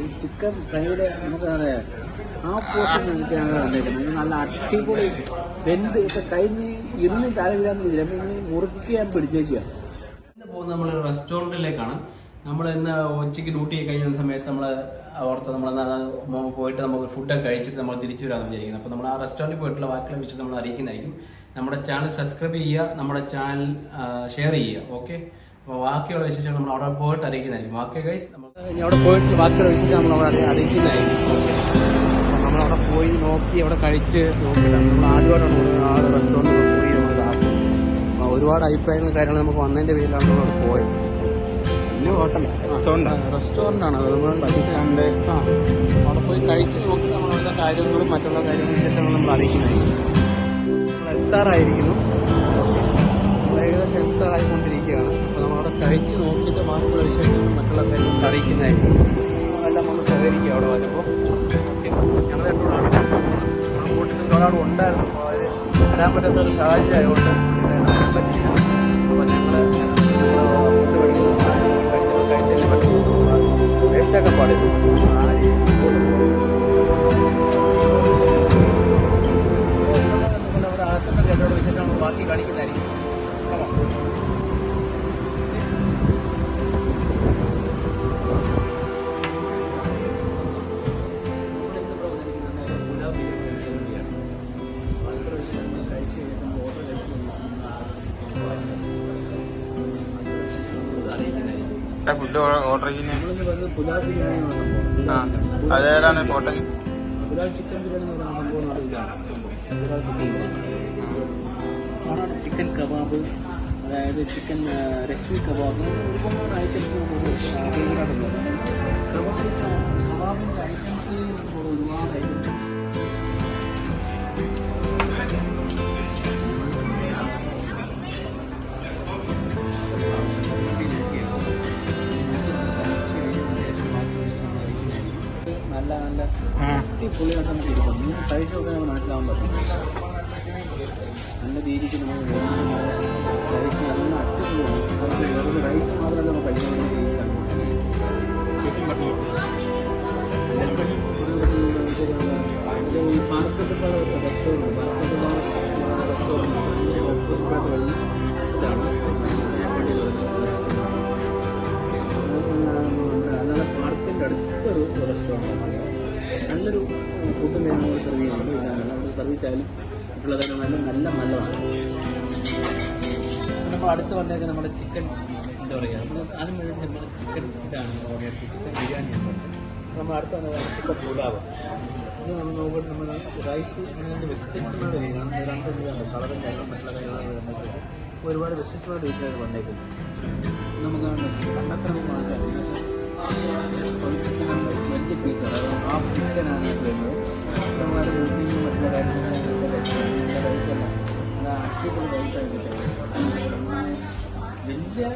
ഈ chicken fried നമുക്ക് അറിയാം. ആ പോർഷൻ എനിക്കാണ് വന്നേക്കുന്നത് ഇത് നല്ല അടിപൊളി വെന്ത് ഇപ്പൊ കഴിഞ്ഞ് ഇന്ന് തരവില്ലാന്ന് വിചാരിച്ചു അപ്പൊ ഇങ്ങനെ മുറുക്കി ഇന്ന് പോകുന്നത് നമ്മൾ റെസ്റ്റോറന്റിലേക്കാണ് നമ്മൾ ഇന്ന് ഉച്ചയ്ക്ക് ഡ്യൂട്ടി കഴിഞ്ഞ സമയത്ത് നമ്മൾ ഓർത്ത് നമ്മൾ പോയിട്ട് നമുക്ക് ഫുഡൊക്കെ കഴിച്ചിട്ട് നമ്മൾ തിരിച്ചു വരാമെന്ന് വിചാരിക്കുന്നത് അപ്പോൾ നമ്മൾ ആ റെസ്റ്റോറന്റിൽ പോയിട്ടുള്ള വാക്കുകൾ വെച്ചിട്ട് നമ്മൾ അറിയിക്കുന്നതായിരിക്കും. നമ്മുടെ ചാനൽ സബ്സ്ക്രൈബ് ചെയ്യുക നമ്മുടെ ചാനൽ ഷെയർ ചെയ്യുക. ഓക്കെ അപ്പോൾ ബാക്കിയുള്ള വിശേഷം നമ്മൾ അവിടെ പോയിട്ട് അറിയിക്കുന്നതായിരിക്കും. ബാക്കി ഗൈസ് നമ്മൾ അവിടെ പോയിട്ട് ബാക്കിയുള്ള വിശേഷം നമ്മൾ അവിടെ അറിയി- അറിയിക്കുന്നതായിരിക്കും നമ്മൾ നമ്മളവിടെ പോയി നോക്കി അവിടെ കഴിച്ച് നോക്കിയിട്ടാണ് നമ്മൾ ആദ്യമായിട്ടാണ് ആ റെസ്റ്റോറന്റിൽ പോയി നമ്മൾ ഒരുപാട് അഭിപ്രായങ്ങളും കാര്യങ്ങളും നമുക്ക് വന്നതിന്റെ പേരിലാണ് നമ്മൾ അവിടെ പോയത്. പിന്നെ ഹോട്ടൽ റെസ്റ്റോറന്റ് ആണ്. അത് നമ്മൾ പതിക്കാണ്ട് ആ അവിടെ പോയി കഴിച്ച് നോക്കി നമ്മൾ അവിടുത്തെ കാര്യങ്ങളും മറ്റുള്ള കാര്യങ്ങളും വിശേഷങ്ങളും നമ്മൾ അറിയിക്കുന്നതായിരിക്കും. നമ്മൾ എത്താറായിരിക്കുന്നു. ഏകദേശം കഴിച്ച് നോക്കിയിട്ട് മാത്രമുള്ള വിശേഷങ്ങളും മറ്റുള്ള കാര്യങ്ങളും അറിയിക്കുന്നതായിരിക്കും. എല്ലാം നമ്മൾ സഹകരിക്കുക അവിടെ വരുമ്പോൾ ഞങ്ങളുടെ നമ്മുടെ കൂട്ടിൽ നിന്ന് ഉണ്ടായിരുന്നു. അപ്പോൾ അവർ വരാൻ പറ്റാത്ത ഒരു സാഹചര്യം ആയതുകൊണ്ട് ബാക്കി കാണിക്കുന്നതായിരിക്കും. ഫുഡ് ഓർഡർ ചെയ്യുന്നത് ആ. അതേതാണ് പോട്ടെ ചിക്കൻ കബാബ് അതായത് ചിക്കൻ രശ്മി കബാബ് ഒരുപാട് ഐറ്റംസ് കബാബിന്റെ ഐറ്റംസ് നല്ല നല്ല അടിപൊളിയായിട്ട് നമുക്ക് ഇരിക്കും നിങ്ങൾ കഴിച്ചൊക്കെ നമുക്ക് മനസ്സിലാവാൻ പറ്റും നല്ല രീതിക്ക് നമ്മൾ റൈസ് നല്ല അടിപൊളിയാണ്. റൈസ് മാത്രമല്ല നമ്മൾ കഴിക്കുന്ന സർവീസ് ആയാലും മറ്റുള്ളതൊക്കെ നല്ല നല്ല നല്ലതാണ്. നമ്മൾ അടുത്ത് വന്നേക്ക് നമ്മുടെ ചിക്കൻ എന്താ പറയുക നമ്മൾ ആദ്യം നമ്മുടെ ചിക്കൻ ഇതാണ് ഓർഡർ ചിക്കൻ ബിരിയാണി നമ്മൾ അടുത്ത് വന്നത് ചിക്കൻ പുലാവ്. ഇത് നമ്മൾ നോക്കുമ്പോൾ നമ്മൾ റൈസ് അങ്ങനെ വ്യത്യസ്തമായ രീതിയിലാണ്. രണ്ട് ഇതാണ് കളറും കാര്യങ്ങളും മറ്റുള്ള കാര്യങ്ങളും വന്നേക്കുന്നത്. ഒരുപാട് വ്യത്യസ്തമായ രീതിയിലാണ് വന്നേക്കുന്നത്. നമുക്ക് പണ്ടൊക്കെ നമുക്ക് നല്ല അടിപൊളി റൈസാണ് കിട്ടുന്നത് വലിയ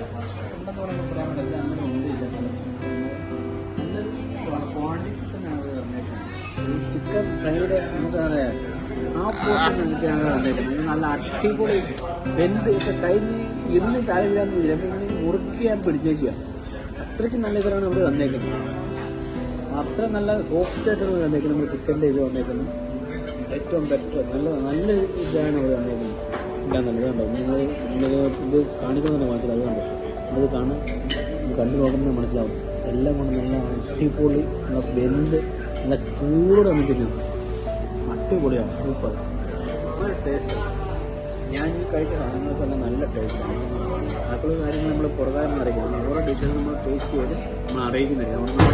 ഈ ചിക്കൻ ഫ്രൈഡ് നമുക്ക് ആ പോർഷൻ നല്ല അടിപൊളി വെന്ത് ഇപ്പൊ കഴിഞ്ഞ് ഇന്ന് താഴെ ഇങ്ങനെ മുറുക്കി ഞാൻ പിടിച്ചേക്കുക അത്രയ്ക്ക് നല്ല ഇതാണ് നമ്മൾ തന്നേക്കുന്നത്. അത്ര നല്ല സോഫ്റ്റ് ആയിട്ടാണ് തന്നേക്കുന്നത്. നമ്മൾ ചിക്കന്റെ ഇത് വന്നേക്കുന്നത് ഏറ്റവും ബെറ്റർ നല്ല നല്ല ഇതാണ് ഇവിടെ തന്നേക്കുന്നത്. എല്ലാം നല്ലതുണ്ടോ നിങ്ങൾ നിങ്ങൾ ഇത് കാണിക്കുന്നത് മനസ്സിലാവും കണ്ടോ? അത് കാണാൻ കണ്ടു നോക്കുമ്പോൾ മനസ്സിലാവും. എല്ലാം കൊണ്ട് നല്ല അടിപൊളി നല്ല വെന്ത് നല്ല ചൂട് വന്നിട്ട് അടിപൊളിയാണ്. സൂപ്പർ. ടേസ്റ്റ് ഞാൻ കഴിച്ച സാധനങ്ങൾക്കെല്ലാം നല്ല ടേസ്റ്റാണ് ബാക്കിയുള്ള കാര്യങ്ങൾ നമ്മൾ പുറകാരം അറിയിക്കുന്നത് ഓരോ ഡിഷസ് നമ്മൾ ടേസ്റ്റ് ചെയ്ത് നമ്മൾ അറിയിക്കുന്നില്ല. നമ്മുടെ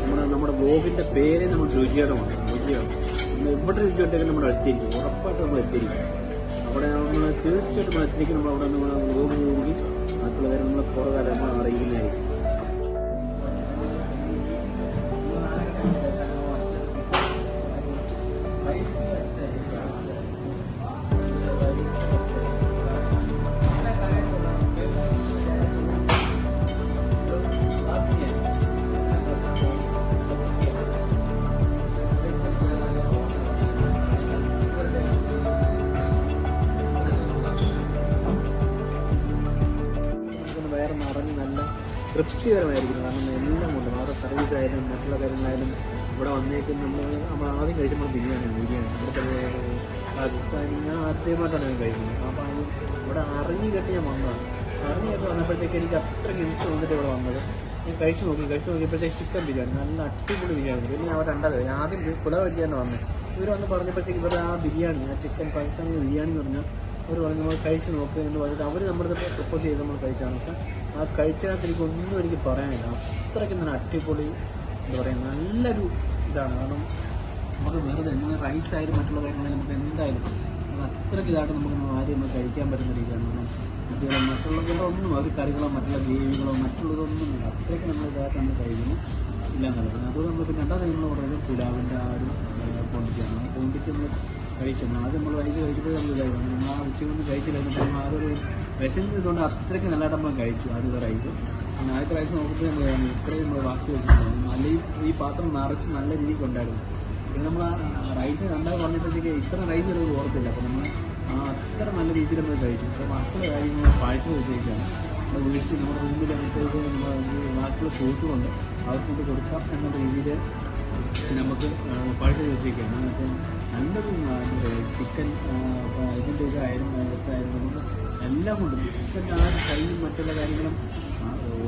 നമ്മുടെ നമ്മുടെ ബ്ലോഗിന്റെ പേര് നമ്മൾ രുചികരമാണ്. രുചികരം. നമ്മൾ എവിടെ രുചി ഉണ്ടെങ്കിലും നമ്മൾ എത്തിയിരിക്കും. ഉറപ്പായിട്ട് നമ്മൾ എത്തിയിരിക്കും. അവിടെ നമ്മൾ തീർച്ചയായിട്ടും നമ്മൾ എത്തിയിരിക്കും. നമ്മൾ അവിടെ നമ്മൾ ബ്ലോഗ് നോക്കി ബാക്കിയുള്ള കാര്യം നമ്മൾ പുറകാരം നമ്മൾ അറിയിക്കുന്നതായിരിക്കും. നല്ല കാരണം എല്ലാം കൊണ്ടും അവരുടെ സർവീസ് ആയാലും മറ്റുള്ള കാര്യങ്ങളായാലും ഇവിടെ വന്നേക്കും നമ്മൾ നമ്മൾ ആദ്യം കഴിച്ചപ്പോൾ ബിരിയാണിയാണ് ബിരിയാണി ഇവിടുത്തെ രാജസ്ഥാനി ഞാൻ ആദ്യമായിട്ടാണ് ഞാൻ കഴിക്കുന്നത്. അപ്പോൾ അത് ഇവിടെ അറിഞ്ഞു കേട്ട് ഞാൻ വന്നതാണ്. അറിഞ്ഞു കേട്ട് വന്നപ്പോഴത്തേക്ക് എനിക്ക് അത്രയ്ക്ക് ഇൻസ്റ്റ് വന്നിട്ട് ഇവിടെ വന്നത്. ഞാൻ കഴിച്ചു നോക്കി. കഴിച്ചു നോക്കിയപ്പോഴത്തേക്ക് ചിക്കൻ ബിരിയാണി. നല്ല അടിപൊളി ബിരിയാണി. പിന്നെ ഞാൻ രണ്ടാമത് ആദ്യം കുള വരികയാണ് വന്നത്. ഇവർ വന്ന് പറഞ്ഞപ്പോഴത്തേക്ക് ഇവരുടെ ആ ബിരിയാണി ആ ചിക്കൻ പാകിസ്ഥാനി ബിരിയാണി എന്ന് പറഞ്ഞാൽ അവർ പറഞ്ഞു നമ്മൾ കഴിച്ച് നോക്കുക എന്ന് പറഞ്ഞിട്ട് അവർ നമ്മുടെ പ്രപ്പോസ് ചെയ്ത് നമ്മൾ കഴിച്ചാണ്. പക്ഷെ ആ കഴിച്ചതിനകത്ത് എനിക്ക് ഒന്നും എനിക്ക് പറയാനില്ല. അത്രയ്ക്ക് നല്ല അടിപൊളി എന്താ പറയുക നല്ലൊരു ഇതാണ്. കാരണം നമുക്ക് വെറുതെ എന്നാൽ റൈസ് ആയാലും മറ്റുള്ള കാര്യങ്ങളായാലും നമുക്ക് എന്തായാലും അത് അത്രയ്ക്ക് ഇതായിട്ട് നമുക്ക് ആദ്യം നമുക്ക് കഴിക്കാൻ പറ്റുന്ന രീതിയാണ്. കാരണം മറ്റുള്ള മറ്റുള്ള വേറെ ഒന്നും അവർ കറികളോ മറ്റുള്ള ഗ്രേവികളോ മറ്റുള്ളതൊന്നും ഇല്ല അത്രയ്ക്ക് നമ്മൾ ഇതായിട്ട് നമ്മൾ കഴിക്കുന്നു. ഇല്ലാന്നുള്ളത് അതുപോലെ നമ്മൾ പിന്നെ രണ്ടാമത് നമ്മൾ പറയുന്നത് പുലാവിന്റെ ആ ഒരു ക്വാണ്ടിറ്റിയാണ് ആ ക്വാണ്ടിറ്റി നമ്മൾ കഴിച്ചത് ആദ്യം നമ്മൾ റൈസ് കഴിച്ചപ്പോൾ നമ്മൾ ഇതായിരുന്നു നമ്മൾ ആ ഉച്ചക്കൊന്നും കഴിച്ചില്ല. എന്നിട്ട് നമ്മൾ ആ ഒരു വിശന്നതുകൊണ്ട് അത്രയ്ക്ക് നല്ലതായിട്ട് നമ്മൾ കഴിച്ചു ആദ്യത്തെ റൈസ് അങ്ങനെ ആദ്യത്തെ റൈസ് നോക്കുമ്പോൾ നമ്മൾ ഇത്രയും നമ്മൾ ബാക്കി വെച്ചിട്ടുണ്ട്. നല്ല ഈ പാത്രം നിറച്ച് നല്ല രീതിക്ക് ഉണ്ടായിരുന്നു. പിന്നെ നമ്മൾ ആ റൈസ് കണ്ടാൽ പറഞ്ഞപ്പോഴത്തേക്ക് ഇത്ര റൈസ് ഒരു ഓർത്തില്ല. അപ്പോൾ നമ്മൾ ആ അത്ര നല്ല രീതിയിൽ നമ്മൾ കഴിച്ചു. അപ്പോൾ മക്കൾ കാര്യങ്ങൾ പായസം വെച്ചേക്കാണ് നമ്മൾ വീട്ടിൽ നമ്മുടെ റൂമിൽ അകത്തേക്ക് നമ്മൾ ബാക്കിയുള്ള ഫ്രൂട്ടുകളുണ്ട് അവർക്ക് കൊടുക്കാം എന്ന രീതിയിൽ നമുക്ക് പാട്ട് ചോദിച്ചിരിക്കുകയാണ് അപ്പം നല്ലൊരു ചിക്കൻ ഇതിന്റെ ഒരു ആയാലും ഇതായാലും നമുക്ക് എല്ലാം കൊണ്ട് ചിക്കൻ ആ കൈയും മറ്റുള്ള കാര്യങ്ങളും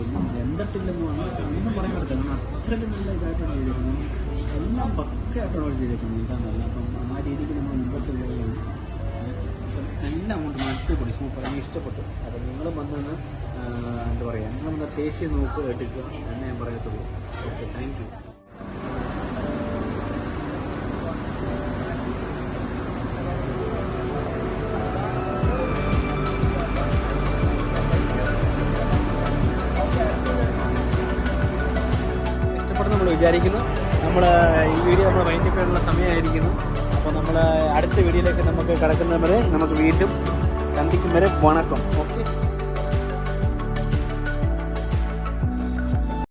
ഒന്നും എന്തിട്ടില്ലെന്ന് പറഞ്ഞാൽ ഒന്നും പറയാൻ പറ്റില്ല കാരണം അത്രയ്ക്ക് നല്ല ഇതായിട്ടാണ് ചെയ്തിരിക്കുന്നത്. എല്ലാം പക്കയായിട്ടാണ് ചെയ്തിരിക്കുന്നത്. ഇതാണ് നല്ല അപ്പം ആ രീതിക്ക് നമ്മൾ മുമ്പോട്ട് പോവുകയാണ്. എല്ലാം കൊണ്ട് നട്ടുപൊടി സൂപ്പർ എനിക്ക് ഇഷ്ടപ്പെട്ടു. അപ്പം നിങ്ങൾ വന്നൊന്ന് എന്താ പറയുക നിങ്ങൾ ഒന്ന് ടേസ്റ്റ് നോക്കുക എടുക്കുക എന്നേ ഞാൻ പറയത്തുള്ളൂ. ഓക്കെ താങ്ക് യു വിചാരിക്കുന്നു. നമ്മൾ ഈ വീഡിയോ നമ്മൾ ചെയ്യാനുള്ള സമയമായിരിക്കുന്നു. അപ്പോൾ നമ്മൾ അടുത്ത വീഡിയോയിലേക്ക് നമുക്ക് കിടക്കുന്നവരെ നമുക്ക് വീണ്ടും സന്ധിക്കും വരെ വണക്കം. ഓക്കെ?